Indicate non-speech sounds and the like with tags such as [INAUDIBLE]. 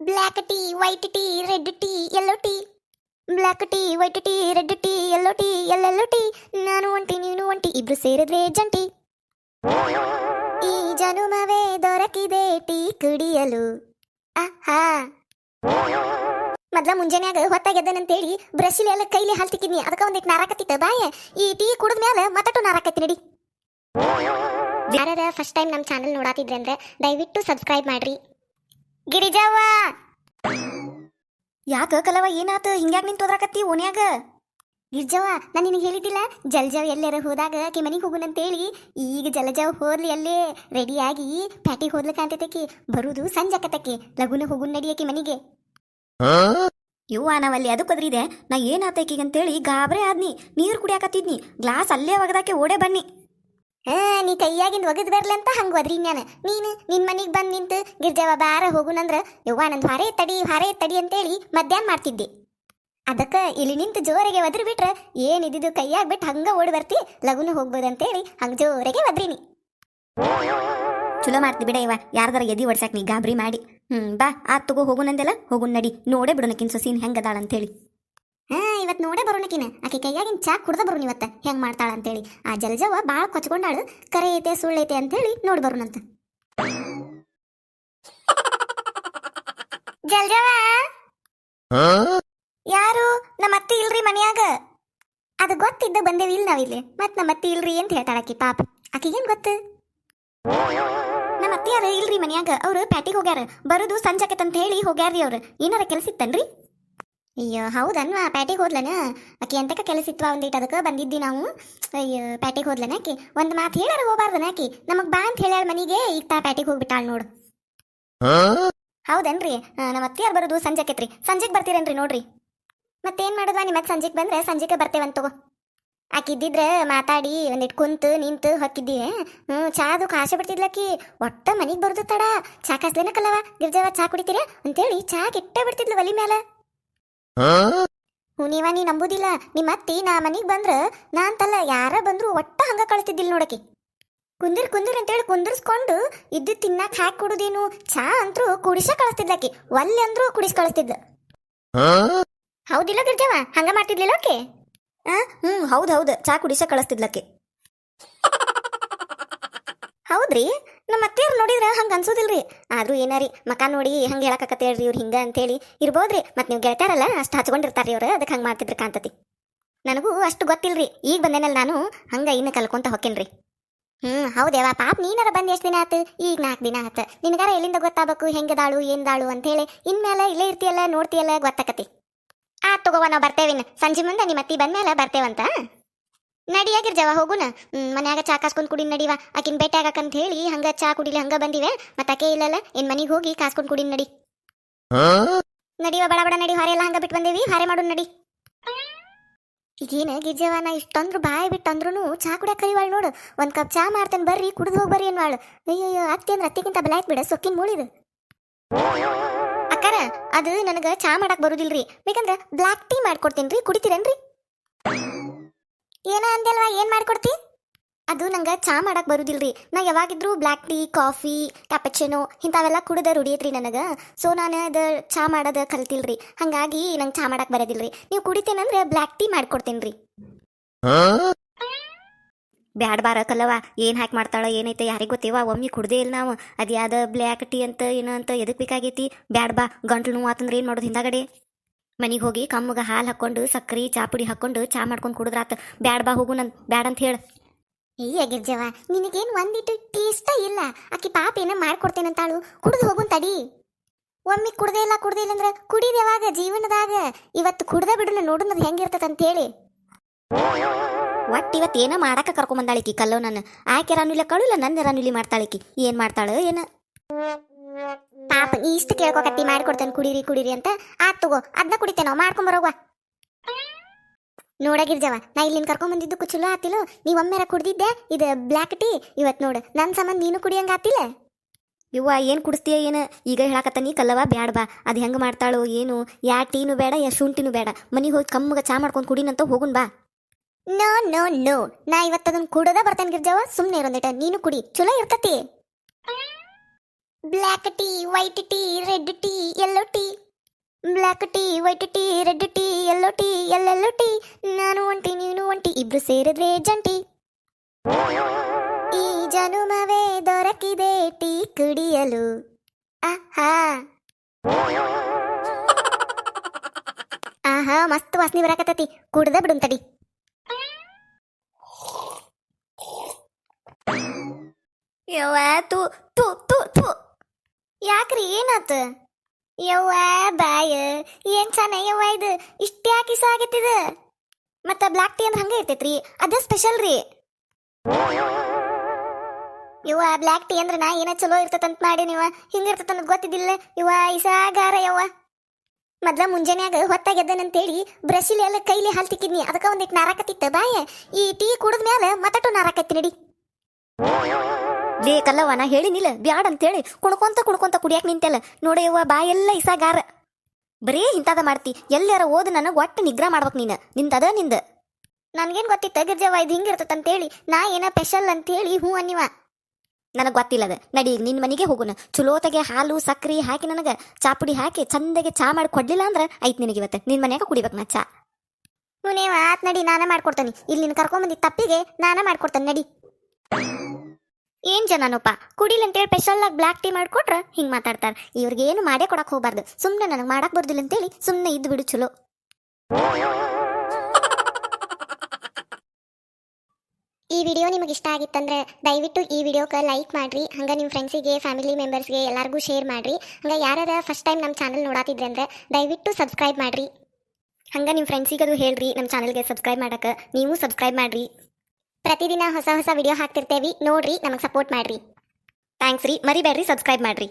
Black tea white tea red tea yellow tea black tea white tea red tea yellow tea ಎಲ್ಲೆಲ್ಲೋ tea ನಾನು ಒಂಟಿ, ನೀನು ಒಂಟಿ, ಇಬ್ರು ಸೇರಿದ್ರೆ ಜಂಟಿ. ಈ ಜನುಮವೇ ದೊರಕಿದೆ ಟೀ ಕುಡಿಯಲು. ಆಹಾ. ಮೊದ್ಲ ಮುಂಜಾನ್ಯಾಗ ಹೊತ್ತಾಗೆದ್ದನಂತೇಳಿ ಬ್ರಷಿಲ್ ಎಲ್ಲ ಕೈಲಿ ಹಾಲ್ ತಿಕ್ಕಿದ್ನಿ. ಅದಕ್ಕ ಒಂದಿಟ್ಟು ನಾರಾಕತ್ತಿತ್ತ ಬಾಯ. ಈ ಟೀ ಕುಡಿದ ಮ್ಯಾಲ ಮತ್ತಟು ನಾರಾಕತ್ತಿ ನಡಿ. ಯಾರ ಫಸ್ಟ್ ಟೈಮ್ ನಮ್ಮ ಚಾನಲ್ ನೋಡಾತಿದ್ರೆ ಅಂದ್ರೆ ದಯವಿಟ್ಟು ಸಬ್ಸ್ಕ್ರೈಬ್ ಮಾಡ್ರಿ. ಗಿರಿಜವ್ವ ಯಾಕ ಕಲವ ಏನಾತ? ಹಿಂಗ್ಯಾಕ್ ನಿಂತೋದ್ರಾಕತ್ತಿ ಓನ್ಯಾಗ ಗಿರ್ಜವ್ವ ನಾನು ನಿನಗೆ ಹೇಳಿದ್ದಿಲ್ಲ? ಜಲಜಾವ್ ಎಲ್ಲಾರ ಹೋದಾಗ ಆಕೆ ಮನೆಗೆ ಹೋಗುನಂತೇಳಿ ಈಗ ಜಲಜಾವ್ ಹೋದ್ಲಿ ಅಲ್ಲೇ ರೆಡಿಯಾಗಿ ಪ್ಯಾಟಿಗೆ ಹೋದ್ಲಕ್ಕ ಅಂತೈತಕಿ ಬರುದು ಸಂಜೆ ಆಕತ್ತಕಿ ಲಗುನ ಹೋಗುನ್ ನಡಿಯಕಿ ಮನೆಗೆ. ಯುವ ನಾವಲ್ಲಿ ಅದಕ್ಕೊದ್ರಿದೆ ನಾ ಅಂತ ಅಂತೇಳಿ ಗಾಬ್ರೆ ಆದ್ನಿ. ನೀರು ಕುಡಿಯಾಕತ್ತಿದ್ನಿ. ಗ್ಲಾಸ್ ಅಲ್ಲೇ ಒಗದಾಕೆ ಓಡೆ ಬನ್ನಿ. ಹಾ, ನೀ ಕೈಯಾಗಿಂದ ಒಗದ್ ಬರ್ಲಿ ಅಂತ ಹಂಗ ಒದ್ರಿ ನಾನು ನೀನು ನಿನ್ ಮನೆಗೆ ಬಂದ್ ನಿಂತು ಗಿರ್ಜಾವ ಬಾರ ಹೋಗುನಂದ್ರ ಯವ್ವ ನಂದು ಹಾರೇ ತಡಿ ಹಾರೇ ತಡಿ ಅಂತೇಳಿ ಮಧ್ಯಾಹ್ನ ಮಾಡ್ತಿದ್ದೆ. ಅದಕ್ಕ ಇಲ್ಲಿ ನಿಂತು ಜೋರಿಗೆ ಒದ್ರಿ ಬಿಟ್ರ ಏನ್ ಇದಿದು ಕೈಯಾಗ ಬಿಟ್ಟು ಹಂಗ ಓಡಿ ಬರ್ತಿ, ಲಗುನ ಹೋಗ್ಬೋದಂತೇಳಿ ಹಂಗ ಜೋರಿಗೆ ಒದ್ರಿನಿ. ಚಲೋ ಮಾಡ್ತಿ ಬಿಡ ಇವ, ಯಾರ್ದಾರ ಎದಿ ಒಡ್ಸಾಕ್ ನೀ ಗಾಬರಿ ಮಾಡಿ. ಹ್ಮ್, ಬಾ ಆ ತಗೋ ಹೋಗುನಂದೆಲ್ಲ, ಹೋಗುನ್ ನಡಿ, ನೋಡೇ ಬಿಡೋನಕಿನ್ ಸೊಸೀನ್ ಹೆಂಗದಾಳ ಅಂತೇಳಿ. ಹಾ ಇವತ್ ನೋಡೇ ಬರೋಣಕಿನ ಆಕೆ ಕೈಯಾಗಿನ ಚಾ ಕುಡ್ದ ಬರೋಣ ಇವತ್ತ. ಹೆಂಗ್ ಮಾಡ್ತಾಳ ಅಂತೇಳಿ. ಆ ಜಲಜವ ಬಾಳ ಕೊಚ್ಕೊಂಡಾಳು. ಕರೆ ಐತೆ ಸುಳ್ಳೈತೆ ಅಂತೇಳಿ ನೋಡ್ ಬರೋಣಂತ. [LAUGHS] ಜಲಜವ ಯಾರು? ನಮ್ಮ ಅತ್ತಿ ಇಲ್ರಿ ಮನ್ಯಾಗ? ಅದು ಗೊತ್ತಿದ್ದ ಬಂದೇವಿ ಇಲ್ಲಿ ನಾವಿಲ್ಲಿ. ಮತ್ ನಮ್ಮ ಅತ್ತಿ ಇಲ್ರಿ ಅಂತ ಹೇಳ್ತಾಳ ಆಕಿ ಪಾಪ. ಆಕಿಗೇನ್ ಗೊತ್ತು? ನಮ್ಮ ಅದ ಇಲ್ರಿ ಮನ್ಯಾಗ. ಅವ್ರು ಪ್ಯಾಟಿಗೆ ಹೋಗ್ಯಾರ. ಬರುದು ಸಂಜಾಕತ್ ಹೇಳಿ ಹೋಗ್ಯಾರ್ರಿ ಅವ್ರು. ಏನಾರ ಕೆಲಸ ಇತ್ತನ್ರಿ? ಅಯ್ಯೋ, ಹೌದನ್ವಾ? ಪ್ಯಾಟಿಗೆ ಹೋದ್ಲನ? ಆಕಿ ಎಂತಕ ಕೆಲಸ ಇತ್ತು ಒಂದಿಟ್ಟು ಅದಕ್ಕೆ ಬಂದಿದ್ದಿ ನಾವು? ಅಯ್ಯೋ, ಪ್ಯಾಟಿಗೆ ಹೋದ್ಲನ ಆಕಿ? ಒಂದು ಮಾತು ಹೇಳಾರ ಹೋಗ್ಬಾರ್ದನ ಆಕಿ? ನಮಗ್ ಬಾ ಅಂತ ಹೇಳ್ಯಾಳ ಮನಿಗೆ, ಈಗ ತಾ ಪ್ಯಾಟಿಗೆ ಹೋಗ್ಬಿಟ್ಟಾಳ ನೋಡು. ಹೌದನ್ರಿ? ನಮ್ಮ ಅತ್ತಿಯಾರ್ ಬರೋದು ಸಂಜೆ ಆಕೈತ್ರಿ. ಸಂಜೆಗೆ ಬರ್ತೀರೇನ್ರಿ ನೋಡ್ರಿ. ಮತ್ತೇನ್ ಮಾಡೋದ್ವಾ ನಿಮ್ಮ ಸಂಜೆಗೆ ಬಂದ್ರೆ? ಸಂಜೆಗೆ ಬರ್ತೇವಂತ ತಗೋ. ಆಕಿ ಇದ್ದಿದ್ರೆ ಮಾತಾಡಿ ಒಂದಿಟ್ಟು ಕುಂತು, ನಿಂತು ಹೊಕ್ಕಿದ್ದೀವಿ ಹ್ಞೂ ಚಾದು ಕಾಸೆ ಬಿಡ್ತಿದ್ಲಕ್ಕಿ ಒಟ್ಟ ಮನಿಗೆ ಬರೋದು ತಡ. ಚಾ ಕಾಸ್ಲೇನಕ್ಕಲ್ಲವ ಗಿರ್ಜಾವ ಚಾ ಕುಡಿತೀರ? ಅಂತೇಳಿ ಚಾ ಕೆಟ್ಟ ಬಿಡ್ತಿದ್ಲು ಒಲಿ ಹ್ಞೂ ನೀವ ನೀ ನಂಬುದಿಲ್ಲ. ನಿಮ್ಮ ಅತ್ತಿ ನಾ ಮನಿಗ್ ಬಂದ್ರ ನಾ ಅಂತಲ್ಲ ಯಾರ ಬಂದ್ರು ಒಟ್ಟ ಹಂಗ ಕಳಿಸ್ತಿದ್ದಿಲ್ಲ ನೋಡಕಿ. ಕುಂದಿರ್ ಕುಂದಿರ್ ಅಂತೇಳಿ ಕುಂದಿರ್ಸ್ಕೊಂಡು ಇದ್ದು ತಿನ್ನಾಕ ಹಾಕಿ ಕೊಡುದೇನು? ಚಾ ಅಂತ್ರು ಕುಡಿಸ ಕಳಿಸ್ತಿದ್ಲಾಕಿ. ಒಲ್ಲೆ ಅಂದ್ರು ಕುಡಿಸ್ ಕಳಿಸ್ತಿದ್ದ. ಹೌದಿಲ್ಲ ಗಿರ್ಜವ? ಹಂಗ ಮಾಡ್ತಿದ್ಲಿಲ್ಲ ಓಕೆ? ಆ ಹ್ಮ್ ಹೌದ್ ಹೌದ್. ಚಾ ಕುಡಿಸ ಕಳಿಸ್ತಿದ್ಲಕ್ಕೆ ಹೌದ್ರಿ? ನಮ್ಮ ಅತ್ತೆಯವ್ರು ನೋಡಿದ್ರ ಹಂಗ ಅನ್ಸೋದಿಲ್ರಿ. ಆದ್ರೂ ಏನಾರಿ ಮಕ ನೋಡಿ ಹಂಗ ಹೇಳಕತ್ತೇಳ್ರಿ ಇವ್ರು ಹಿಂಗ ಅಂತೇಳಿ ಇರ್ಬೋದ್ರಿ. ಮತ್ ನೀವು ಗೆಳತಾರಲ್ಲ ಅಷ್ಟು ಹಚ್ಕೊಂಡಿರ್ತಾರ್ರಿ ಅವ್ರು ಅದಕ್ಕೆ ಹಂಗ ಮಾಡ್ತಿದ್ರ ಕಾಂತತಿ ನನಗೂ ಅಷ್ಟು ಗೊತ್ತಿಲ್ರಿ, ಈಗ ಬಂದೇನಲ್ಲ ನಾನು, ಹಂಗ ಇನ್ನು ಕಲ್ಕೊಂತ ಹೊಕ್ಕೇನ್ರಿ. ಹ್ಮ್, ಹೌದೇವ, ಪಾಪ ನೀನಾರ ಬಂದ್ ಎಷ್ಟು ದಿನ ಆತು? ಈಗ ನಾಲ್ಕು ದಿನ ಆತು. ನಿನಗಾರ ಎಲ್ಲಿಂದ ಗೊತ್ತಾಗಬೇಕು, ಹೆಂಗದಾಳು, ಏನ್ದಾಳು ಅಂತೇಳಿ ಇನ್ಮೇಲೆ ಇಲ್ಲೇ ಇರ್ತೀಯಲ್ಲ, ನೋಡ್ತೀಯಲ್ಲ ಗೊತ್ತಾಕತಿ. ಆ ತಗೋವ ನಾವು ಬರ್ತೇವಿನ್. ಸಂಜೆ ಮುಂದೆ ನಿಮ್ಮ ಅತ್ತಿ ಬಂದ್ಮೇಲೆ ಬರ್ತೇವಂತ. ನಡಿಯಾಗಿರ್ಜವ ಹೋಗುನ. ಮನ್ಯಾಗ ಚಾ ಕಾಸ್ಕೊಂಡ್ ಕುಡಿ ನಡಿವ. ಆಕಿನ್ ಭೇಟಿ ಆಗಕಂತ ಹೇಳಿ ಹಂಗ ಚಾ ಕುಡಿಲಿ ಹಂಗ ಬಂದಿವೆ. ಮತ್ತ ಆಕೆ ಇಲ್ಲಲ್ಲ ಇನ್ ಮನಿಗ್ ಹೋಗಿ ಕಾಸ್ಕೊಂಡ್ ಕುಡಿ ನಡಿ. ನಡಿವ, ಬಡ ಬಡ ನಡಿ, ಹೊರೆ ಎಲ್ಲ ಹಂಗ ಬಿಟ್ಟು ಬಂದೇವಿ. ಹಾರೆ ಮಾಡು ನಡಿ. ಈಗೇನ ಗಿರ್ಜವ, ನಾ ಇಷ್ಟಂದ್ರು ಬಾಯಿ ಅಂದ್ರುನು ಚಾ ಕುಡಿಯಕ್ ಕರಿವಾಳ್ ನೋಡು. ಒಂದ್ ಕಪ್ ಚಾ ಮಾಡ್ತಾನೆ ಬರ್ರಿ, ಕುಡಿದು ಹೋಗಿ ಬರ್ರಿ ಅನ್ವಾಳು ಅಯ್ಯೋ ಅತ್ತಿ ಅಂದ್ರೆ ಅತ್ತಿಗಿಂತ ಬ್ಲಾಕ್ ಬಿಡ, ಸೊಕ್ಕಿನ ಮೂಳಿದು. ಅಕ್ಕಾರ, ಅದು ನನಗ ಚಾ ಮಾಡಕ್ ಬರುದಿಲ್ರಿ. ಬೇಕಂದ್ರ ಬ್ಲಾಕ್ ಟೀ ಮಾಡ್ಕೊಡ್ತೀನಿ ಕುಡಿತೀರೇನ್ರಿ? ಏನ ಅಂದಲ್ವಾ ಏನ್ ಮಾಡ್ಕೊಡ್ತಿ? ಅದು ನಂಗೆ ಚಾ ಮಾಡಕ್ ಬರುದಿಲ್ರಿ. ನಾ ಯಾವಾಗಿದ್ರು ಬ್ಲ್ಯಾಕ್ ಟೀ, ಕಾಫಿ, ಕ್ಯಾಪಚಿನೋ ಇಂಥವೆಲ್ಲ ಕುಡಿದ ರೂಢಿಯತ್ರಿ ನನಗೆ. ಸೊ ನಾನು ಅದು ಚಾ ಮಾಡೋದು ಕಲ್ತಿಲ್ರಿ. ಹಂಗಾಗಿ ನಂಗೆ ಚಾ ಮಾಡಕ್ ಬರೋದಿಲ್ರಿ. ನೀವು ಕುಡಿತೇನಂದ್ರೆ ಬ್ಲ್ಯಾಕ್ ಟೀ ಮಾಡ್ಕೊಡ್ತೇನ್ರಿ. ಬ್ಯಾಡ್ ಬಾರ ಏನು ಹಾಕಿ ಮಾಡ್ತಾಳ, ಏನೈತೆ ಯಾರಿಗೆ ಗೊತ್ತೇವ ಒಮ್ಮೆ ಕುಡ್ದೇ ಇಲ್ಲ ನಾವು. ಅದು ಬ್ಲ್ಯಾಕ್ ಟೀ ಅಂತ, ಏನೋ ಅಂತ ಎದಕ್ಕೆ ಬೇಕಾಗೈತಿ? ಬ್ಯಾಡ್ ಬಾ, ಗಂಟ್ಲು ನೋವು ಆತಂದ್ರೆ ಏನು ಮಾಡೋದು ಹಿಂದಾಗಡೆ? ಮನಿಗೆ ಹೋಗಿ ಕಮ್ಮಗ ಹಾಲು ಹಾಕ್ಕೊಂಡು ಸಕ್ಕರೆ ಚಾ ಪುಡಿ ಹಾಕೊಂಡು ಚಾ ಮಾಡ್ಕೊಂಡು ಕುಡಿದ್ರಾತ. ಬ್ಯಾಡ ಬಾ ಹೋಗು ನನ್ ಬ್ಯಾಡ ಅಂತ ಹೇಳ. ಅಯ್ಯ ಗಿರ್ಜವ ನಿನಗೇನು ಒಂದಿಟ್ಟು ಟೇಸ್ಟ ಇಲ್ಲ. ಆಕಿ ಪಾಪ ಏನ ಮಾಡ್ಕೊಡ್ತೇನಂತಾಳು. ಕುಡಿದು ಹೋಗುನ್ ತಡಿ. ಒಮ್ಮೆ ಕುಡ್ದೇ ಇಲ್ಲ ಕುಡ್ದೇ ಇಲ್ಲ ಅಂದ್ರೆ ಕುಡಿದ ಯಾವಾಗ ಜೀವನದಾಗ. ಇವತ್ತು ಕುಡ್ದ ಬಿಡು ಹೆಂಗೆ ಹೆಂಗಿರ್ತದ ಅಂತ ಹೇಳಿ ಒಟ್ಟು ಇವತ್ತು ಏನೋ ಬಂದಾಳೆ ಕರ್ಕೊಂಬಂದಾಳಿಕಿ ಕಲ್ಲೋ ನಾನು ಆಕೆ ರಾನುಲಿ ಕಳುಲ್ಲ ನನ್ನ ರಾನುಲಿ ಮಾಡ್ತಾಳಿಕಿ. ಏನು ಮಾಡ್ತಾಳ ಏನ. ಪಾಪ ನೀ ಇಷ್ಟು ಕೇಳ್ಕೊಕತ್ತಿ ಮಾಡ್ಕೊಡ್ತೇನೆ, ಕುಡೀರಿ ಕುಡೀರಿ ಅಂತ. ಆತ್ ತಗೋ ಅದನ್ನ ಕುಡಿತೇನೋ ನೋಡ ಗಿರ್ಜವ, ನಾ ಇಲ್ಲಿಂದ ಕರ್ಕೊಂಡ್ ಬಂದಿದ್ದು ಚಲೋ ಆತಿಲು ನೀ ಒಮ್ಮೆರ ಕುಡ್ದಿದ್ದೆ, ಇದು ಬ್ಲ್ಯಾಕ್ ಟೀ, ಇವತ್ ನೋಡು, ನನ್ ಸಂಬಂಧ ನೀನು ಕುಡಿಯಂಗ ಆತಿಲ್ಲ. ಇವ್ವ ಏನ್ ಕುಡಿಸ್ತೀಯ, ಏನ? ಈಗ ಹೇಳಾಕತ್ತಾನಿ ಕಲ್ಲವ, ಬ್ಯಾಡ ಬಾ, ಅದ್ ಹೆಂಗ್ ಮಾಡ್ತಾಳೋ, ಏನು? ಯಾ ಟೀನು ಬೇಡ, ಯಾ ಶುಂಠಿನೂ ಬೇಡ, ಮನೆಗೆ ಹೋಗಿ ಕಮ್ಮಗ ಚಾ ಮಾಡ್ಕೊಂಡು ಕುಡಿನಂತ ಹೋಗುನ್ ಬಾ. ನೋ ನೋ ನೋ, ನಾ ಇವತ್ತದನ್ನ ಕುಡದ ಬರ್ತೇನೆ ಗಿರ್ಜವ, ಸುಮ್ನೆ ಇರೋದಿಟ ನೀನು ಕುಡಿ, ಚಲೋ ಇರ್ತತಿ. Black tea white tea red tea yellow tea black tea white tea red tea yellow tea ಎಲ್ಲೆಲ್ಲೋ ಟೀ ನಾನು ಒಂಟಿ, ನೀನು ಒಂಟಿ, ಇಬ್ರು ಸೇರಿದ್ರೆ ಜಂಟಿ. ಈ ಜನುಮವೇ ದೊರಕಿದೆ ಟೀ ಕುಡಿಯಲು. ಆಹಾ. ಆಹಾ, ಮಸ್ತ್ ವಾಸನೆ ಬರಕತ್ತತಿ. ಕುಡ್ದ ಬಿಡುನ್ ತಡಿ ಯವ್ವ, ತು ತು ತು ತು. ಯಾಕ್ರಿ ಏನಾತ? ಯವ್ವ, ಬಾಯ, ಏನ್ ಚಾನ? ಯವ್ವ, ಇದು ಇಷ್ಟ ಯಾಕೆ ಇಸ ಆಗತ್ತಿದ? ಮತ್ತ ಬ್ಲಾಕ್ ಟೀ ಅಂದ್ರೆ ಹಂಗೆ ಇರ್ತೈತ್ರಿ, ಅದ ಸ್ಪೆಷಲ್ ರೀ. ಯವ್ವ, ಬ್ಲಾಕ್ ಟೀ ಅಂದ್ರೆ ನಾ ಏನ ಚಲೋ ಇರ್ತದಂತ ಮಾಡಿ ನೀವ? ಹಿಂಗ ಇರ್ತೈತಿ ಅಂತ ಗೊತ್ತಿದಿಲ್ಲ ಯವ್ವ, ಇಸಾಗಾರ ಯವ್ವ. ಮೊದ್ಲ ಮುಂಜಾನ್ಯಾಗ ಹೊತ್ತಾಗೆದ್ದನಂತೇಳಿ ಬ್ರಷಿಲಿ ಎಲ್ಲ ಕೈಲಿ ಹಾಲ್ ತಿಕ್ಕಿದ್ನಿ. ಅದಕ್ಕ ಒಂದಿಟ್ಟು ನಾರಾಕತ್ತಿತ್ತ, ಬಾಯ. ಈ ಟೀ ಕುಡಿದ ಮ್ಯಾಲ ಮತ್ತಟು ನಾರಾಕತ್ತಿ ನಡಿ. ಲೇ ಕಲ್ಲವ್ವ, ನಾ ಹೇಳಿನಿಲ್ಲ ಬ್ಯಾಡ ಅಂತೇಳಿ ಕುಣ್ಕೊಂತ ಕುಣ್ಕೊಂತ ಕುಡಿಯಾಕ ನಿಂತೆಲ್ಲ ನೋಡಯ್ಯವ್ವ ಬಾಯೆಲ್ಲ ಇಸಾಗಾರ ಬರೀ ಇಂಥದ ಮಾಡ್ತಿ ಎಲ್ಲಾರ ಓದ್ ನನಗೆ ಒಟ್ಟು ನಿಗ್ರಹ ಮಾಡ್ಬೇಕು ನೀನು. ನಿಂದದ ನಿಂದ. ನನ್ಗೇನ್ ಗೊತ್ತಿತ್ತ, ಗಿರ್ಜವ್ವ, ಇದು ಹೇಳಿ ನಾ ಏನ ಸ್ಪೆಷಲ್ ಅಂತೇಳಿ ಹ್ಞೂ ಅನ್ನಿವ. ನನಗೆ ಗೊತ್ತಿಲ್ಲದ ನಡಿ ಈಗ ನಿನ್ನ ಮನೆಗೆ ಹೋಗುನ. ಚಲೋತಗೆ ಹಾಲು, ಸಕ್ರಿ ಹಾಕಿ ನನಗೆ ಚಾಪುಡಿ ಹಾಕಿ ಚಂದಗೆ ಚಾ ಮಾಡಿ ಕೊಡ್ಲಿಲ್ಲ ಅಂದ್ರೆ ಐತ್ ನಿನಗೆ ಇವತ್ತು. ನಿನ್ನ ಮನ್ಯಾಗ ಕುಡಿಬೇಕು ನಾ ಚಾ. ಹ್ಞೂನೇವ ಆತ್ ನಡಿ, ನಾನೇ ಮಾಡ್ಕೊಡ್ತಾನೆ. ಇಲ್ಲಿ ನಿನ್ ಕರ್ಕೊಂಬಂದಿ ತಪ್ಪಿಗೆ ನಾನೇ ಮಾಡ್ಕೊಡ್ತಾನೆ, ನಡಿ. ಏನ್ ಜನನಪ್ಪ ಕುಡಿಲ್ ಅಂತೇಳಿ ಸ್ಪೆಷಲ್ ಆಗಿ ಬ್ಲಾಕ್ ಟೀ ಮಾಡ್ಕೊಟ್ರ ಹಿಂಗ್ ಮಾತಾಡ್ತಾರ. ಇವ್ರಿಗೆ ಏನು ಮಾಡೇ ಕೊಡಕ್ ಹೋಗಬಾರ್ದು. ಸುಮ್ನೆ ನನಗೆ ಮಾಡಕ್ ಬರ್ದಿಲ್ಲ ಅಂತೇಳಿ ಸುಮ್ನೆ ಇದ್ದು ಬಿಡು ಚಲೋ. ಈ ವಿಡಿಯೋ ನಿಮಗೆ ಇಷ್ಟ ಆಗಿತ್ತಂದ್ರೆ ದಯವಿಟ್ಟು ಈ ವಿಡಿಯೋಕ್ಕೆ ಲೈಕ್ ಮಾಡ್ರಿ. ಹಂಗೆ ನಿಮ್ಮ ಫ್ರೆಂಡ್ಸಿಗೆ, ಫ್ಯಾಮಿಲಿ ಮೆಂಬರ್ಸ್ಗೆ ಎಲ್ಲರಿಗೂ ಶೇರ್ ಮಾಡ್ರಿ. ಹಂಗೆ ಯಾರ್ಯಾರ ಫಸ್ಟ್ ಟೈಮ್ ನಮ್ಮ ಚಾನಲ್ ನೋಡಾತಿದ್ರೆ ಅಂದ್ರೆ ದಯವಿಟ್ಟು ಸಬ್ಸ್ಕ್ರೈಬ್ ಮಾಡ್ರಿ. ಹಂಗೆ ನಿಮ್ಮ ಫ್ರೆಂಡ್ಸಿಗದು ಹೇಳ್ರಿ ನಮ್ಮ ಚಾನಲ್ಗೆ ಸಬ್ಸ್ಕ್ರೈಬ್ ಮಾಡಕ್ಕೆ ನೀವು ಸಬ್ಸ್ಕ್ರೈಬ್ ಮಾಡ್ರಿ. ಪ್ರತಿದಿನ ಹೊಸ ಹೊಸ ವಿಡಿಯೋ ಹಾಕ್ತಿರ್ತೇವಿ. ನೋಡ್ರಿ ನಮಗೆ ಸಪೋರ್ಟ್ ಮಾಡ್ರಿ. ಥ್ಯಾಂಕ್ಸ್ ರೀ. ಮರಿಬೇಡ್ರಿ ಸಬ್ಸ್ಕ್ರೈಬ್ ಮಾಡ್ರಿ.